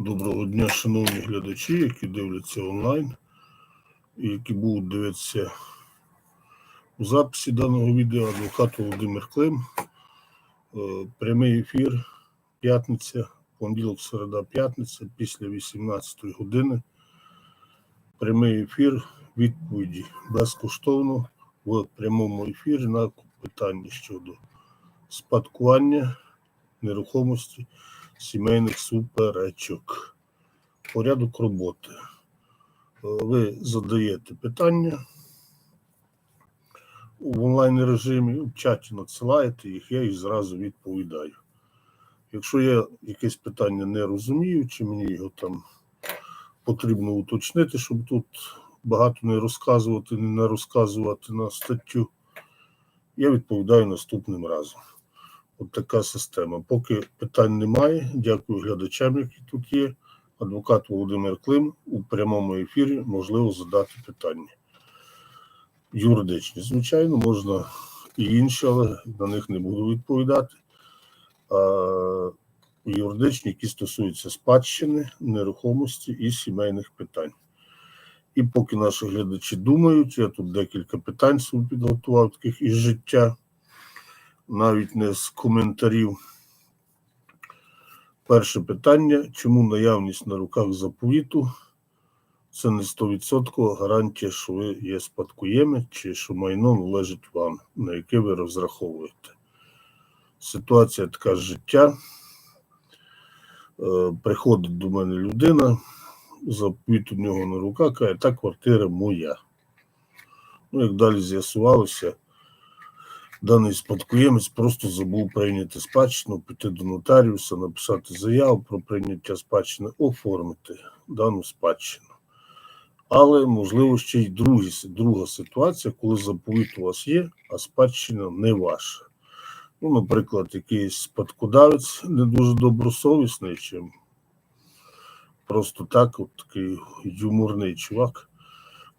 Доброго дня, шановні глядачі, які дивляться онлайн і які будуть дивитися у записі даного відео. Адвокат Володимир Клим. Е, Прямий ефір, п'ятниця, понеділок, середа, п'ятниця, після 18 години. Прямий ефір, відповіді безкоштовно в прямому ефірі на питання щодо спадкування нерухомості сімейних суперечок. Порядок роботи. Е, Ви задаєте питання в онлайн режимі, в чаті надсилаєте їх, я їх зразу відповідаю. Якщо я якесь питання не розумію, чи мені його там потрібно уточнити, щоб тут багато не розказувати, не розказувати на статтю, я відповідаю наступним разом. От така система. Поки питань немає, дякую глядачам, які тут є. Адвокат Володимир Клим у прямому ефірі можливо задати питання. Юридичні, звичайно, можна і інші, але на них не буду відповідати. А юридичні, які стосуються спадщини, нерухомості і сімейних питань. І поки наші глядачі думають, я тут декілька питань підготував таких із життя навіть не з коментарів. Перше питання: чому наявність на руках заповіту це не 100% гарантія, що ви є спадкоємець, чи що майно належить вам, на яке ви розраховуєте? Ситуація така з життя. Е, Приходить до мене людина, заповіт у нього на руках, каже, та квартира моя. Ну, як далі з'ясувалося, даний спадкоємець просто забув прийняти спадщину, піти до нотаріуса, написати заяву про прийняття спадщини, оформити дану спадщину. Але, можливо, ще й другі, друга ситуація, коли заповіт у вас є, а спадщина не ваша. Ну, наприклад, якийсь спадкодавець не дуже добросовісний, чим просто так, от такий юморний чувак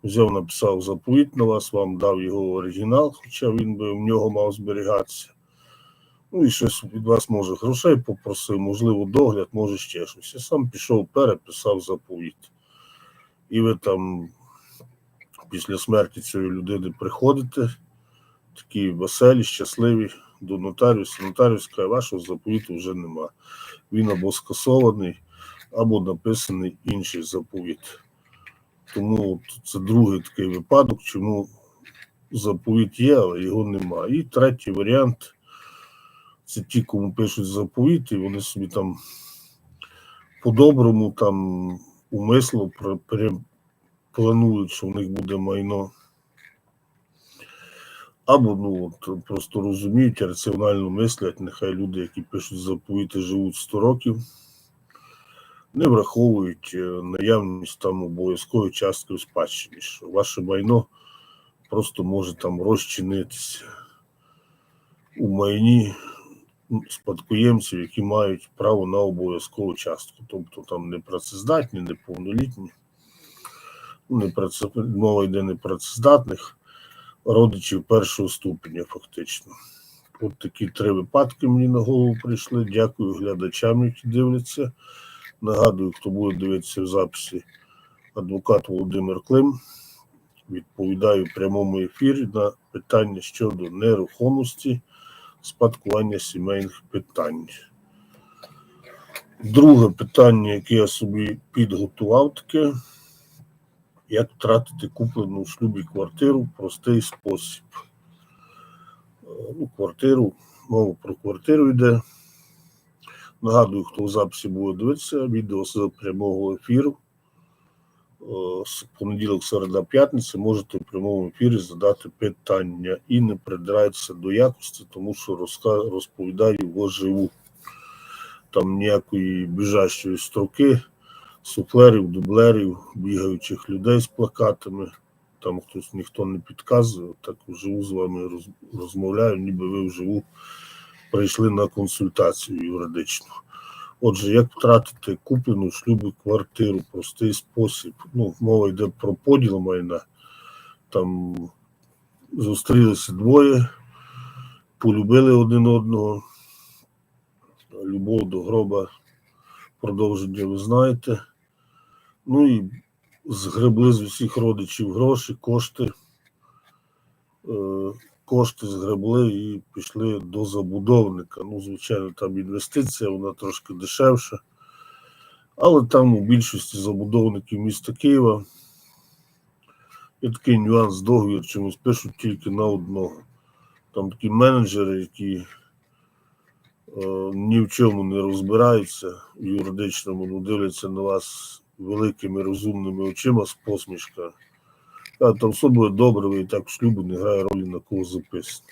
взяв, написав заповіт на вас, вам дав його оригінал, хоча він би в нього мав зберігатися. Ну і щось від вас, може, грошей попросив, можливо, догляд, може ще щось. Я сам пішов, переписав заповіт. І ви там після смерті цієї людини приходите, такі веселі, щасливі до нотаріуса. Нотаріус каже, вашого заповіту вже нема. Він або скасований, або написаний інший заповіт. Тому це другий такий випадок, чому заповіт є, але його нема. І третій варіант це ті, кому пишуть заповіт, і вони собі там по-доброму там умисло планують, що в них буде майно. Або ну от просто розуміють, раціонально мислять, нехай люди, які пишуть заповіти, живуть 100 років не враховують е, наявність там обов'язкової частки у спадщині, що ваше майно просто може там розчинитися у майні спадкоємців, які мають право на обов'язкову частку. Тобто там непрацездатні, неповнолітні, не праце... мова йде не працездатних родичів першого ступеня, фактично. От такі три випадки мені на голову прийшли. Дякую глядачам, які дивляться. Нагадую, хто буде дивитися в записі, адвокат Володимир Клим. Відповідаю в прямому ефірі на питання щодо нерухомості, спадкування сімейних питань. Друге питання, яке я собі підготував, таке, як втратити куплену в шлюбі квартиру в простий спосіб. Е, Ну, квартиру, мова про квартиру йде. Нагадую, хто в записі буде дивитися, відео з прямого ефіру. Е, З понеділок, середа, п'ятниця можете в прямому ефірі задати питання і не придирайтеся до якості, тому що розповідаю воживу. Там ніякої біжащої строки, суфлерів, дублерів, бігаючих людей з плакатами. Там хтось ніхто не підказує, так вживу з вами розмовляю, ніби ви вживу прийшли на консультацію юридичну. Отже, як втратити куплену в шлюбі квартиру, простий спосіб. Ну, мова йде про поділ майна. Там зустрілися двоє, полюбили один одного. Любов до гроба продовження ви знаєте. Ну і згребли з усіх родичів гроші, кошти. Кошти згребли і пішли до забудовника. Ну, звичайно, там інвестиція, вона трошки дешевша. Але там у більшості забудовників міста Києва є такий нюанс договір, чомусь пишуть тільки на одного. Там такі менеджери, які е, ні в чому не розбираються в юридичному, ну дивляться на вас великими розумними очима з посмішка. А там все добре, і так шлюбу не грає ролі на кого записано.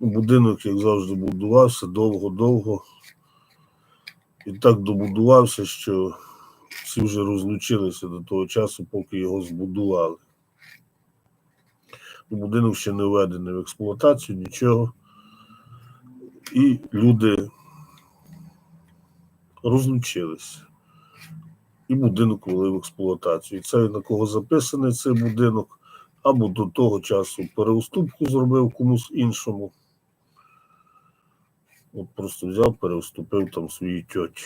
Ну, будинок, як завжди, будувався довго-довго. І так добудувався, що всі вже розлучилися до того часу, поки його збудували. Ну, Будинок ще не введений в експлуатацію, нічого. І люди розлучилися. І будинок ввели в експлуатацію. І це на кого записаний цей будинок, або до того часу переуступку зробив комусь іншому. От просто взяв, переуступив там своїй тьоті.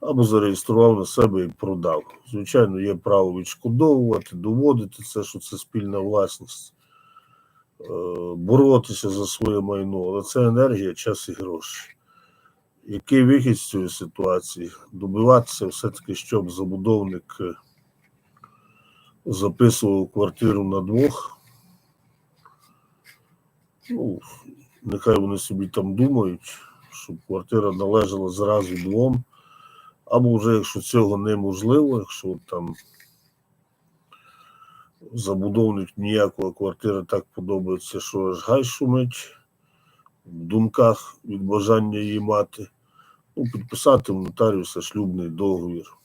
Або зареєстрував на себе і продав. Звичайно, є право відшкодовувати, доводити це, що це спільна власність, е, боротися за своє майно, але це енергія, час і гроші. Який вихід з цієї ситуації? Добиватися все-таки, щоб забудовник е, записував квартиру на двох. Ну, нехай вони собі там думають, щоб квартира належала зразу двом. Або вже якщо цього неможливо, якщо там забудовник ніякого квартира так подобається, що аж гай шумить в думках від бажання її мати, ну, підписати в нотаріуса шлюбний договір.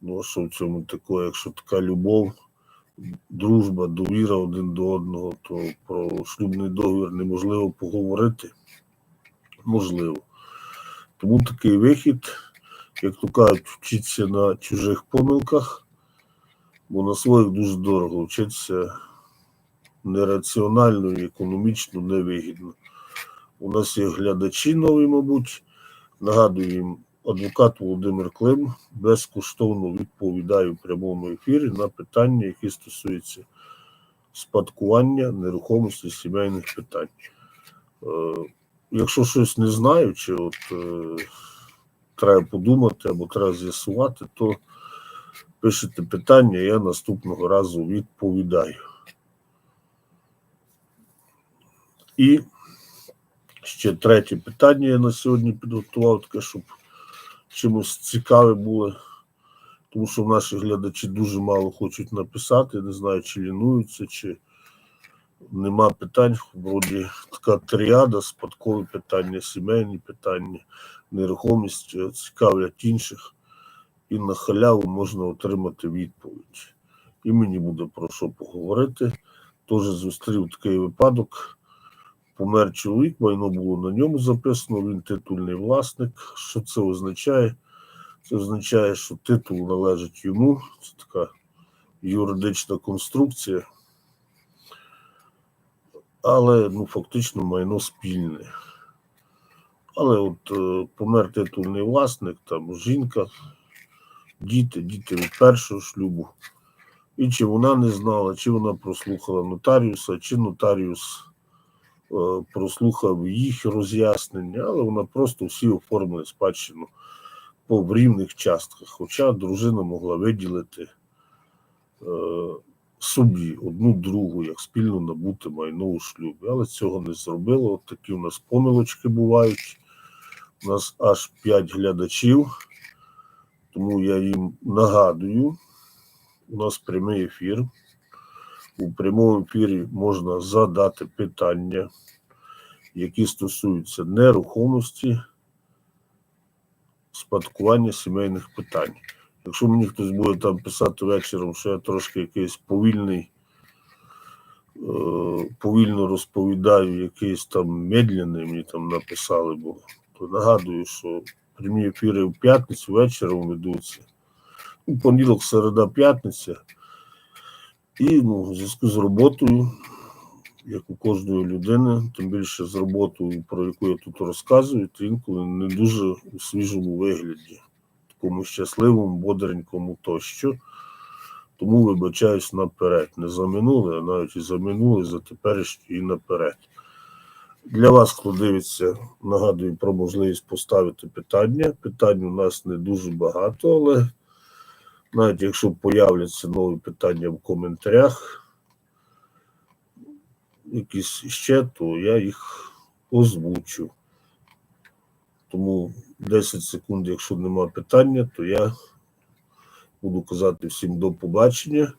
Ну, що в цьому такое, якщо така любов, дружба, довіра один до одного, то про шлюбний договір неможливо поговорити. Можливо. Тому такий вихід, як то кажуть, вчитися на чужих помилках, бо на своїх дуже дорого вчитися нераціонально і економічно невигідно. У нас є глядачі нові, мабуть. Нагадую їм, адвокат Володимир Клим безкоштовно відповідає в прямому ефірі на питання, які стосуються спадкування нерухомості сімейних питань. Е, Якщо щось не знаю, чи от е, треба подумати або треба з'ясувати, то пишете питання, я наступного разу відповідаю. І ще третє питання я на сьогодні підготував, таке, щоб чимось цікаве було, тому що наші глядачі дуже мало хочуть написати, не знаю, чи лінуються, чи нема питань. Вроді така тріада, спадкові питання, сімейні питання, нерухомість е, цікавлять інших, і на халяву можна отримати відповідь. І мені буде про що поговорити. Теж зустрів такий випадок. Помер чоловік, майно було на ньому записано, він титульний власник. Що це означає? Це означає, що титул належить йому. Це така юридична конструкція. Але ну, фактично майно спільне. Але от е, помер титульний власник, там жінка, діти, діти від першого шлюбу. І чи вона не знала, чи вона прослухала нотаріуса, чи нотаріус прослухав їх роз'яснення, але вона просто всі оформили спадщину по рівних частках. Хоча дружина могла виділити е, собі одну другу, як спільно набути майно у шлюбі. Але цього не зробила. От такі у нас помилочки бувають. У нас аж 5 глядачів, тому я їм нагадую. У нас прямий ефір. У прямому ефірі можна задати питання, які стосуються нерухомості, спадкування сімейних питань. Якщо мені хтось буде там писати вечором, що я трошки якийсь повільний, е, повільно розповідаю, якийсь там медленний, мені там написали було, то нагадую, що прямі ефіри в п'ятницю вечором ведуться. Ну, понеділок, середа, п'ятниця. І ну, в зв'язку з роботою як у кожної людини, тим більше з роботою, про яку я тут розказую, то інколи не дуже у свіжому вигляді, такому щасливому, бодренькому тощо. Тому вибачаюсь наперед. Не за минуле, а навіть і за минуле, за теперішнє і наперед. Для вас, хто дивиться, нагадую про можливість поставити питання. Питань у нас не дуже багато, але навіть якщо появляться нові питання в коментарях, якісь ще, то я їх озвучу. Тому 10 секунд, якщо нема питання, то я буду казати всім до побачення.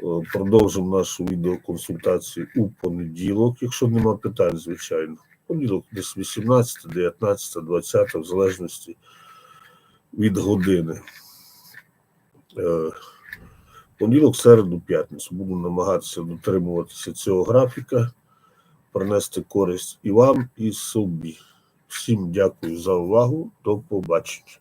Е, Продовжимо нашу відеоконсультацію у понеділок, якщо нема питань, звичайно. Понеділок десь 18, 19, 20, в залежності від години. Е, Понеділок, середу, п'ятницю. Буду намагатися дотримуватися цього графіка, принести користь і вам, і собі. Всім дякую за увагу. До побачення.